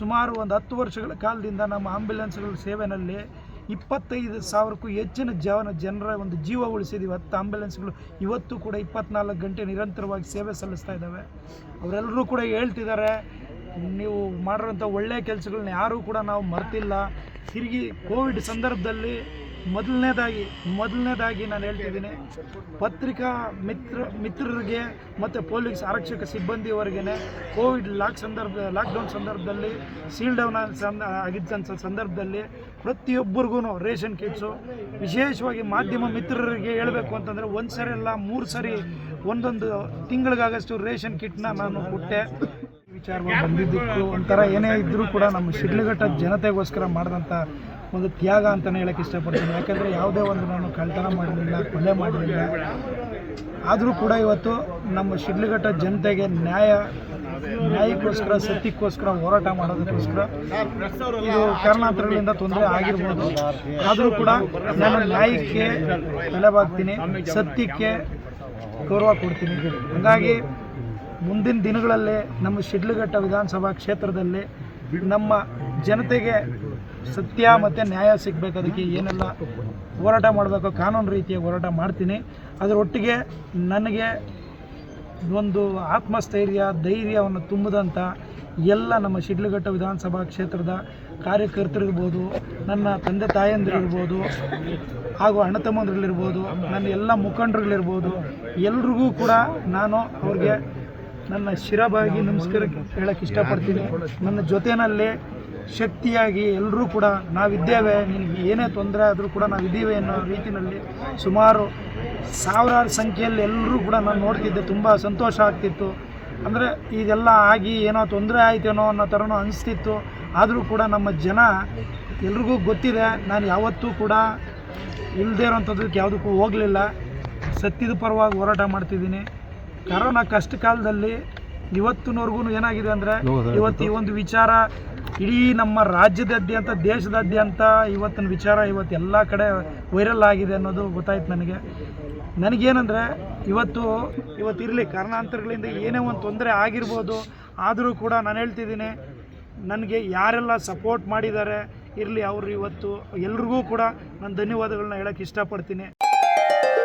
ಸುಮಾರು ಒಂದು ಹತ್ತು ವರ್ಷಗಳ ಕಾಲದಿಂದ ನಮ್ಮ ಆಂಬ್ಯುಲೆನ್ಸ್ಗಳ ಸೇವೆನಲ್ಲಿ ಇಪ್ಪತ್ತೈದು ಸಾವಿರಕ್ಕೂ ಹೆಚ್ಚಿನ ಜವನ ಜನರ ಒಂದು ಜೀವ ಉಳಿಸಿದ್ದೀವಿ ಹತ್ತು ಆಂಬ್ಯುಲೆನ್ಸ್ಗಳು ಇವತ್ತು ಕೂಡ ಇಪ್ಪತ್ನಾಲ್ಕು ಗಂಟೆ ನಿರಂತರವಾಗಿ ಸೇವೆ ಸಲ್ಲಿಸ್ತಾ ಇದ್ದಾವೆ. ಅವರೆಲ್ಲರೂ ಕೂಡ ಹೇಳ್ತಿದ್ದಾರೆ, ನೀವು ಮಾಡಿರೋಂಥ ಒಳ್ಳೆಯ ಕೆಲಸಗಳನ್ನ ಯಾರೂ ಕೂಡ ನಾವು ಮರ್ತಿಲ್ಲ. ತಿರುಗಿ ಕೋವಿಡ್ ಸಂದರ್ಭದಲ್ಲಿ ಮೊದಲನೇದಾಗಿ ಮೊದಲನೇದಾಗಿ ನಾನು ಹೇಳ್ತಿದ್ದೀನಿ, ಪತ್ರಿಕಾ ಮಿತ್ರ, ಮಿತ್ರರಿಗೆ ಮತ್ತು ಪೊಲೀಸ್ ಆರಕ್ಷಕ ಸಿಬ್ಬಂದಿಯವರೆಗೆ ಕೋವಿಡ್ ಲಾಕ್ ಸಂದರ್ಭ, ಲಾಕ್ಡೌನ್ ಸಂದರ್ಭದಲ್ಲಿ ಸೀಲ್ ಡೌನ್ ಸಂದ ಆಗಿದ್ದಂಥ ಸಂದರ್ಭದಲ್ಲಿ ಪ್ರತಿಯೊಬ್ಬರಿಗೂ ರೇಷನ್ ಕಿಟ್ಸು, ವಿಶೇಷವಾಗಿ ಮಾಧ್ಯಮ ಮಿತ್ರರಿಗೆ ಹೇಳಬೇಕು ಅಂತಂದರೆ ಒಂದು ಸರಿ ಅಲ್ಲ, ಮೂರು ಸರಿ, ಒಂದೊಂದು ತಿಂಗಳಿಗಾಗಷ್ಟು ರೇಷನ್ ಕಿಟ್ನ ನಾನು ಕೊಟ್ಟೆ. ವಿಚಾರವಾಗಿ ಬಂದಿದ್ದು ಒಂಥರ ಏನೇ ಇದ್ದರೂ ಕೂಡ ನಮ್ಮ ಶಿಡ್ಲಘಟ್ಟ ಜನತೆಗೋಸ್ಕರ ಮಾಡಿದಂಥ ಒಂದು ತ್ಯಾಗ ಅಂತಲೇ ಹೇಳೋಕ್ಕೆ ಇಷ್ಟಪಡ್ತೀನಿ. ಯಾಕೆಂದರೆ ಯಾವುದೇ ಒಂದು ನಾನು ಕಳ್ತನ ಮಾಡಲಿಲ್ಲ ಕೊಲೆ ಮಾಡಲಿಲ್ಲ ಆದರೂ ಕೂಡ ಇವತ್ತು ನಮ್ಮ ಶಿಡ್ಲಘಟ್ಟ ಜನತೆಗೆ ನ್ಯಾಯ, ನ್ಯಾಯಕ್ಕೋಸ್ಕರ ಸತ್ಯಕ್ಕೋಸ್ಕರ ಹೋರಾಟ ಮಾಡೋದಕ್ಕೋಸ್ಕರ ಇದು ಕಾರಣಾಂತರಗಳಿಂದ ತೊಂದರೆ ಆಗಿರ್ಬೋದು. ಆದರೂ ಕೂಡ ನಾನು ನ್ಯಾಯಕ್ಕೆ ತಲೆಬಾಗ್ತೀನಿ, ಸತ್ಯಕ್ಕೆ ಗೌರವ ಕೊಡ್ತೀನಿ. ಹಾಗಾಗಿ ಮುಂದಿನ ದಿನಗಳಲ್ಲಿ ನಮ್ಮ ಶಿಡ್ಲಘಟ್ಟ ವಿಧಾನಸಭಾ ಕ್ಷೇತ್ರದಲ್ಲಿ ನಮ್ಮ ಜನತೆಗೆ ಸತ್ಯ ಮತ್ತು ನ್ಯಾಯ ಸಿಗಬೇಕು ಅದಕ್ಕೆ ಏನೆಲ್ಲ ಹೋರಾಟ ಮಾಡಬೇಕು ಕಾನೂನು ರೀತಿಯ ಹೋರಾಟ ಮಾಡ್ತೀನಿ. ಅದರೊಟ್ಟಿಗೆ ನನಗೆ ಒಂದು ಆತ್ಮಸ್ಥೈರ್ಯ, ಧೈರ್ಯವನ್ನು ತುಂಬಿದಂಥ ಎಲ್ಲ ನಮ್ಮ ಶಿಡ್ಲಘಟ್ಟ ವಿಧಾನಸಭಾ ಕ್ಷೇತ್ರದ ಕಾರ್ಯಕರ್ತರಿರ್ಬೋದು, ನನ್ನ ತಂದೆ ತಾಯಂದಿರಿರ್ಬೋದು, ಹಾಗೂ ಅಣ್ಣ ತಮ್ಮಂದ್ರಲ್ಲಿರ್ಬೋದು, ನನ್ನ ಎಲ್ಲ ಮುಖಂಡರುಗಳಿರ್ಬೋದು ಎಲ್ರಿಗೂ ಕೂಡ ನಾನು ಅವ್ರಿಗೆ ನನ್ನ ಶಿರಬಾಗಿ ನಮಸ್ಕಾರ ಹೇಳಕ್ಕೆ ಇಷ್ಟಪಡ್ತೀನಿ. ನನ್ನ ಜೊತೆಯಲ್ಲಿ ಶಕ್ತಿಯಾಗಿ ಎಲ್ಲರೂ ಕೂಡ ನಾವಿದ್ದೇವೆ. ನಿನಗೆ ಏನೇ ತೊಂದರೆ ಆದರೂ ಕೂಡ ನಾವಿದ್ದೀವಿ ಅನ್ನೋ ರೀತಿಯಲ್ಲಿ ಸುಮಾರು ಸಾವಿರಾರು ಸಂಖ್ಯೆಯಲ್ಲಿ ಎಲ್ಲರೂ ಕೂಡ ನಾನು ನೋಡ್ತಿದ್ದೆ. ತುಂಬ ಸಂತೋಷ ಆಗ್ತಿತ್ತು. ಅಂದರೆ ಇದೆಲ್ಲ ಆಗಿ ಏನೋ ತೊಂದರೆ ಆಯ್ತೇನೋ ಅನ್ನೋ ಥರನೂ ಅನಿಸ್ತಿತ್ತು. ಆದರೂ ಕೂಡ ನಮ್ಮ ಜನ ಎಲ್ರಿಗೂ ಗೊತ್ತಿದೆ. ನಾನು ಯಾವತ್ತೂ ಕೂಡ ಇಲ್ಲದೇ ಇರೋಂಥದ್ದಕ್ಕೆ ಯಾವುದಕ್ಕೂ ಹೋಗಲಿಲ್ಲ. ಸತ್ಯದ ಪರವಾಗಿ ಹೋರಾಟ ಮಾಡ್ತಿದ್ದೀನಿ. ಕರೋನಾ ಕಷ್ಟ ಕಾಲದಲ್ಲಿ ಇವತ್ತಿನವರೆಗೂ ಏನಾಗಿದೆ ಅಂದರೆ ಇವತ್ತು ಈ ಒಂದು ವಿಚಾರ ಇಡೀ ನಮ್ಮ ರಾಜ್ಯದಾದ್ಯಂತ ದೇಶದಾದ್ಯಂತ ಇವತ್ತಿನ ವಿಚಾರ ಇವತ್ತು ಎಲ್ಲ ಕಡೆ ವೈರಲ್ ಆಗಿದೆ ಅನ್ನೋದು ಗೊತ್ತಾಯ್ತು ನನಗೆ. ನನಗೇನೆಂದರೆ, ಇವತ್ತು ಇವತ್ತು ಇರಲಿ, ಕಾರಣಾಂತರಗಳಿಂದ ಏನೇ ಒಂದು ತೊಂದರೆ ಆಗಿರ್ಬೋದು, ಆದರೂ ಕೂಡ ನಾನು ಹೇಳ್ತಿದ್ದೀನಿ, ನನಗೆ ಯಾರೆಲ್ಲ ಸಪೋರ್ಟ್ ಮಾಡಿದ್ದಾರೆ, ಇರಲಿ, ಅವರು ಇವತ್ತು ಎಲ್ರಿಗೂ ಕೂಡ ನಾನು ಧನ್ಯವಾದಗಳನ್ನ ಹೇಳೋಕ್ಕೆ ಇಷ್ಟಪಡ್ತೀನಿ.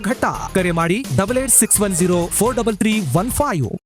घट्टा करेमाड़ी double eight six one zero four double three one five